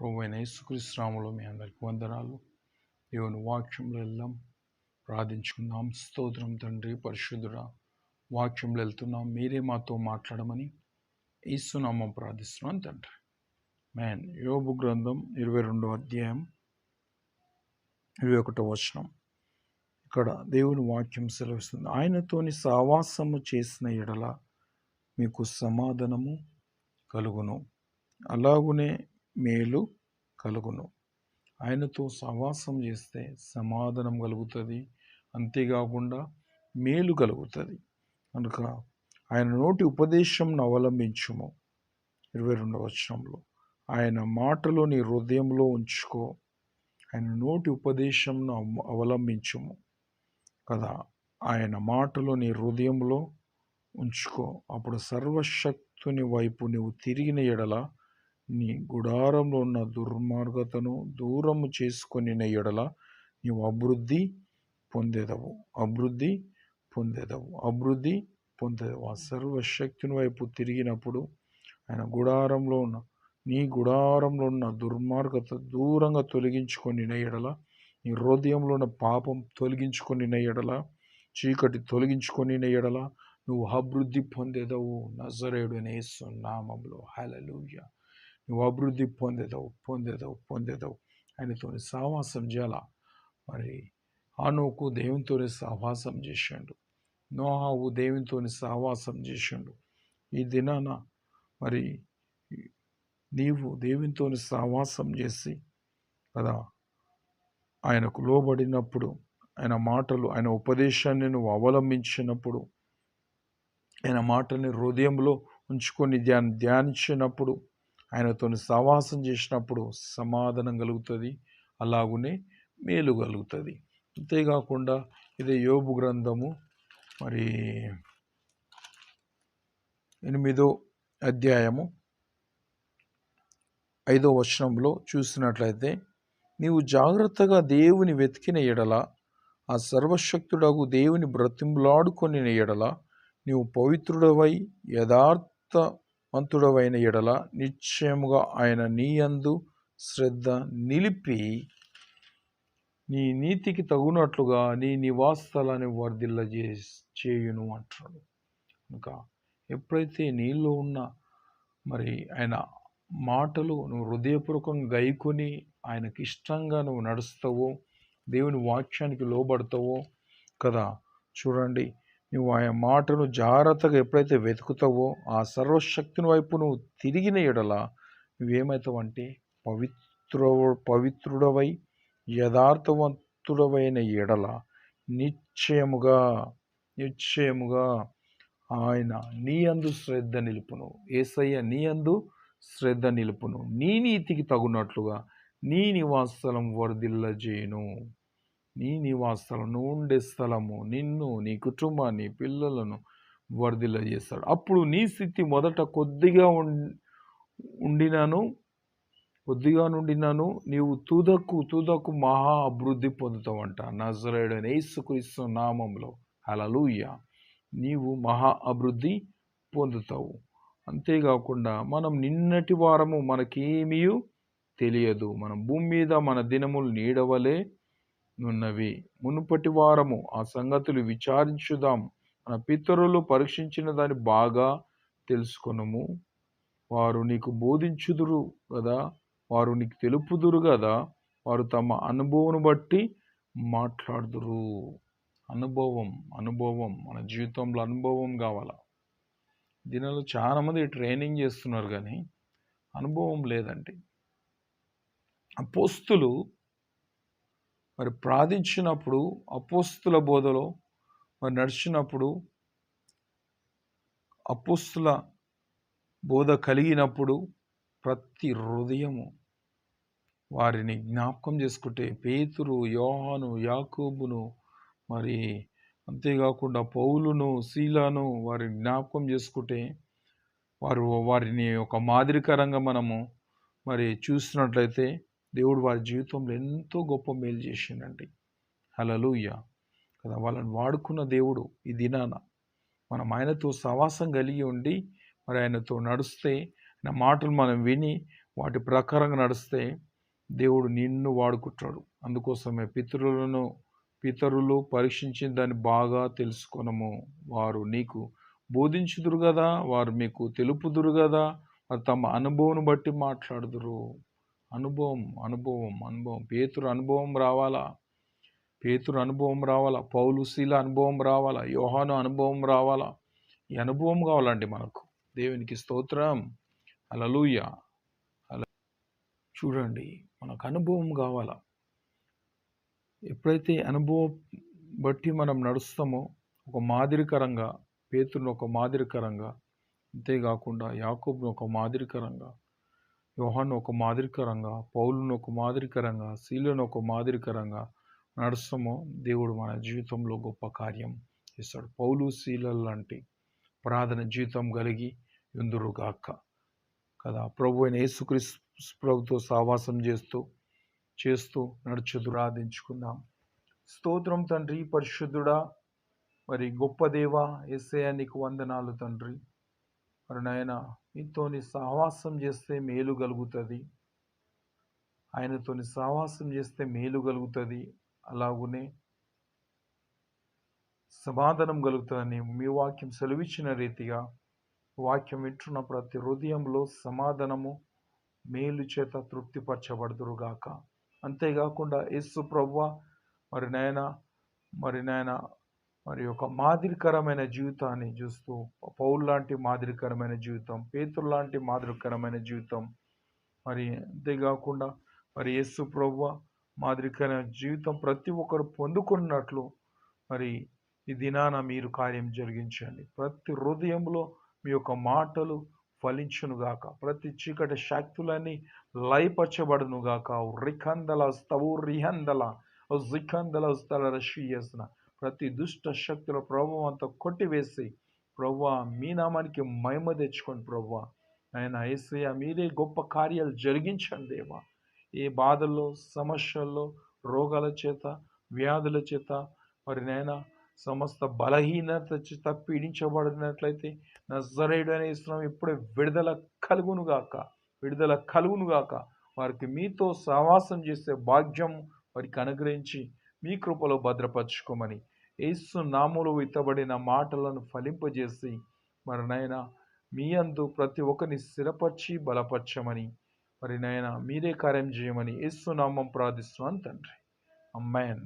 ప్రభు అయిన యేసుక్రీస్తునామములో మీ అందరికి వందనాలు. దేవుని వాక్యంలో వెళ్దాం ప్రార్థించుకుందాం. స్తోత్రం తండ్రి పరిశుద్ధుడా. వాక్యంలో వెళ్తున్నాం మీరే మాతో మాట్లాడమని ఈసునామం ప్రార్థిస్తున్నాం తండ్రి. మ్యాన్ యోబు గ్రంథం ఇరవై రెండో అధ్యాయం ఇరవై ఒకటో వచనం. ఇక్కడ దేవుని వాక్యం సెలవిస్తుంది. ఆయనతోని సావాసము చేసిన ఎడల మీకు సమాధానము కలుగును. అలాగునే మేలు కలుగును. ఆయనతో సహవాసం చేస్తే సమాధానం కలుగుతుంది. అంతేకాకుండా మేలు కలుగుతుంది. కనుక ఆయన నోటి ఉపదేశంను అవలంబించుము. ఇరవై రెండవ వచనంలో ఆయన మాటలో నీ హృదయంలో ఉంచుకో. ఆయన నోటి ఉపదేశంను అవలంబించుము. కదా ఆయన మాటలు నీ హృదయంలో ఉంచుకో. అప్పుడు సర్వశక్తుని వైపు నువ్వు తిరిగిన ఎడల నీ గుడారంలో ఉన్న దుర్మార్గతను దూరము చేసుకొని ఎడల నీవు అభివృద్ధి పొందేదవు. అభివృద్ధి పొందేదవు. అభివృద్ధి పొందేదవు. ఆ సర్వశక్తుని వైపు తిరిగినప్పుడు ఆయన గుడారంలో ఉన్న నీ గుడారంలో ఉన్న దుర్మార్గత దూరంగా తొలగించుకొని ఎడల నీ హృదయంలో ఉన్న పాపం తొలగించుకొని ఎడల చీకటి తొలగించుకొని ఎడల నువ్వు అభివృద్ధి పొందేదవు. నజరేడు నేసు నామంలో. హల్లెలూయా. నువ్వు అభివృద్ధి పొందేదవు పొందేదవు పొందేదవు. ఆయనతో సావాసం చేయాల? మరి ఆనోకు దేవునితోనే సహవాసం చేసిండు. నోహావు దేవునితోని సహవాసం చేసిండు. ఈ దినాన మరి నీవు దేవునితోని సహవాసం చేసి కదా ఆయనకు లోబడినప్పుడు ఆయన మాటలు ఆయన ఉపదేశాన్ని నువ్వు అవలంబించినప్పుడు ఆయన మాటని హృదయంలో ఉంచుకొని ధ్యాన ధ్యానించినప్పుడు ఆయనతో సహవాసం చేసినప్పుడు సమాధానం కలుగుతుంది అలాగునే మేలు కలుగుతుంది. అంతేకాకుండా ఇదే యోబు గ్రంథము మరి ఎనిమిదో అధ్యాయము ఐదో వచనంలో చూసినట్లయితే నీవు జాగ్రత్తగా దేవుని వెతికిన ఎడల ఆ సర్వశక్తుడకు దేవుని బ్రతింలాడుకొని ఎడల నీవు పవిత్రుడవై యథార్థ మంతుడవైన ఎడల నిశ్చయముగా ఆయన నీయందు శ్రద్ధ నిలిపి నీ నీతికి తగునట్లుగా నీ నివాసాలని వర్ధిల్ల చేయును అంటాడు ఇంకా ఎప్పుడైతే నీలో ఉన్న మరి ఆయన మాటలు నువ్వు హృదయపూర్వకంగా గైకొని ఆయనకి ఇష్టంగా నువ్వు నడుస్తావో దేవుని వాక్యానికి లోబడతావో కదా చూడండి. నువ్వు ఆయన మాటను జాగ్రత్తగా ఎప్పుడైతే వెతుకుతావో ఆ సర్వశక్తిని వైపు నువ్వు తిరిగిన ఎడల నువ్వేమవుతావంటే పవిత్ర పవిత్రుడవై యథార్థవంతుడవైన ఎడల నిశ్చయముగా నిశ్చయముగా ఆయన నీ అందు శ్రద్ధ నిలుపును. ఏసయ్య నీ అందు శ్రద్ధ నిలుపును. నీ నీతికి తగునట్లుగా నీ నివాసస్థలం వర్ధిల్లజేయును నీ నివాసస్థలం నువ్వు ఉండే స్థలము నిన్ను నీ కుటుంబాన్ని పిల్లలను వర్ధిల్ల చేస్తాడు. అప్పుడు నీ స్థితి మొదట కొద్దిగా ఉండినాను ఉండినను కొద్దిగా నుండినను నీవు తుదకు తుదకు మహా అభివృద్ధి పొందుతావంట. నజరేడని యేసుక్రీస్తు నామంలో. అలలుయ్య నీవు మహా అభివృద్ధి పొందుతావు. అంతేకాకుండా మనం నిన్నటి వారము మనకేమీ తెలియదు. మనం భూమి మీద మన దినములు నీడవలే నున్నవి. మునుపటి వారము ఆ సంగతులు విచారించుదాం. మన పితరులు పరీక్షించిన దాన్ని బాగా తెలుసుకొనము. వారు నీకు బోధించుదురు కదా వారు నీకు తెలుపుదురు కదా వారు తమ అనుభవం బట్టి మాట్లాడుదురు. అనుభవం అనుభవం. మన జీవితంలో అనుభవం కావాల? దీనిలో చాలామంది ట్రైనింగ్ చేస్తున్నారు కానీ అనుభవం లేదండి. అపోస్తులు మరి ప్రార్థించినప్పుడు అపోస్తుల బోధలో మరి నడిచినప్పుడు అపోస్తుల బోధ కలిగినప్పుడు ప్రతి హృదయము వారిని జ్ఞాపకం చేసుకుంటే పేతురు యోహాను యాకోబును మరి అంతేకాకుండా పౌలును శీలాను వారిని జ్ఞాపకం చేసుకుంటే వారు వారిని ఒక మాదిరికరంగా మనము మరి చూసినట్లయితే దేవుడు వారి జీవితంలో ఎంతో గొప్ప మేలు చేసిండండి. హలలుయ్య కదా వాళ్ళని వాడుకున్న దేవుడు ఈ దినాన. మనం ఆయనతో సవాసం కలిగి ఉండి మరి ఆయనతో నడిస్తే ఆయన మాటలు మనం విని వాటి ప్రకారంగా నడిస్తే దేవుడు నిన్ను వాడుకుంటాడు. అందుకోసమే పితరులను పితరులు పరీక్షించిన దాన్ని బాగా తెలుసుకొనము. వారు నీకు బోధించుదురు కదా వారు మీకు తెలుపుదురు కదా వారు తమ అనుభవం బట్టి మాట్లాడుదురు. అనుభవం అనుభవం అనుభవం. పేతురు అనుభవం రావాలా? పేతురు అనుభవం రావాలా? పౌలుశీల అనుభవం రావాలా? యోహాను అనుభవం రావాలా? ఈ అనుభవం కావాలండి మనకు. దేవునికి స్తోత్రం. అలలుయ అలా చూడండి మనకు అనుభవం కావాలా? ఎప్పుడైతే అనుభవం బట్టి మనం నడుస్తామో ఒక మాదిరికరంగా పేతురును ఒక మాదిరికరంగా అంతేకాకుండా యాకూబ్ను ఒక మాదిరికరంగా యోహాను ఒక మాదిరికరంగా పౌలును ఒక మాదిరికరంగా శీలను ఒక మాదిరికరంగా నడుస్తామో దేవుడు మన జీవితంలో గొప్ప కార్యం చేస్తాడు. పౌలు శీల లాంటి ప్రార్థన జీవితం కలిగి ఎందురుగాక కదా ప్రభు అయిన యేసుక్రీస్తు ప్రభుతో సావాసం చేస్తూ చేస్తూ నడుచుదు ఆదించుకుందాం స్తోత్రం తండ్రి పరిశుద్ధుడా మరి గొప్ప దేవ ఎస్ఏ నీకు వందనాలు తండ్రి. మరి నాయన మీతోని సహవాసం చేస్తే మేలు కలుగుతుంది. ఆయనతోని సహవాసం చేస్తే మేలు కలుగుతుంది. అలాగునే సమాధానం కలుగుతుందని మీ వాక్యం సెలవిచ్చిన రీతిగా వాక్యం వింటున్న ప్రతి హృదయంలో సమాధానము మేలు చేత తృప్తిపరచబడుదురుగాక. అంతేకాకుండా యేసు ప్రవ్వ మరి నాయన మరి నాయన మరి ఒక మాదిరికరమైన జీవితాన్ని చూస్తూ పౌరు లాంటి మాదిరికరమైన జీవితం పేతురు లాంటి మాదిరికరమైన జీవితం మరి అంతేకాకుండా మరి యేసు ప్రభు మాదిరికరమైన జీవితం ప్రతి ఒక్కరు పొందుకున్నట్లు మరి ఈ దినాన మీరు కార్యం జరిగించండి. ప్రతి హృదయంలో మీ యొక్క మాటలు ఫలించునుగాక ప్రతి చీకటి శక్తులన్నీ లయపరచబడునుగాక రికందల స్తవు రిహందల జిఖందల స్థల రషియస్న ప్రతి దుష్ట శక్తుల ప్రభావం అంతా కొట్టివేసి ప్రవ్వా మీ నామానికి మహిమ తెచ్చుకోండి ప్రవ్వా ఆయన ఏసయ్య మీరే గొప్ప కార్యాలు జరిగించండి దేవా. ఏ బాధల్లో సమస్యల్లో రోగాల చేత వ్యాధుల చేత మరి నాయన సమస్త బలహీనత చేత పీడించబడినట్లయితే నజరేయుడనే ఇస్తున్నాం ఇప్పుడే విడుదల కలుగునుగాక విడుదల కలుగునుగాక వారికి మీతో సహవాసం చేసే భాగ్యం వారికి అనుగ్రహించి మీ కృపలో భద్రపరచుకోమని యేసు నాములు ఇతబడిన మాటలను ఫలింపజేసి మరి నాయన మీ అందు ప్రతి ఒక్కరిని స్థిరపరిచి బలపరచమని మరి నాయన మీరే కార్యం చేయమని యేసు నామం ప్రార్థిస్తున్నాను తండ్రి. అమ్మాయన్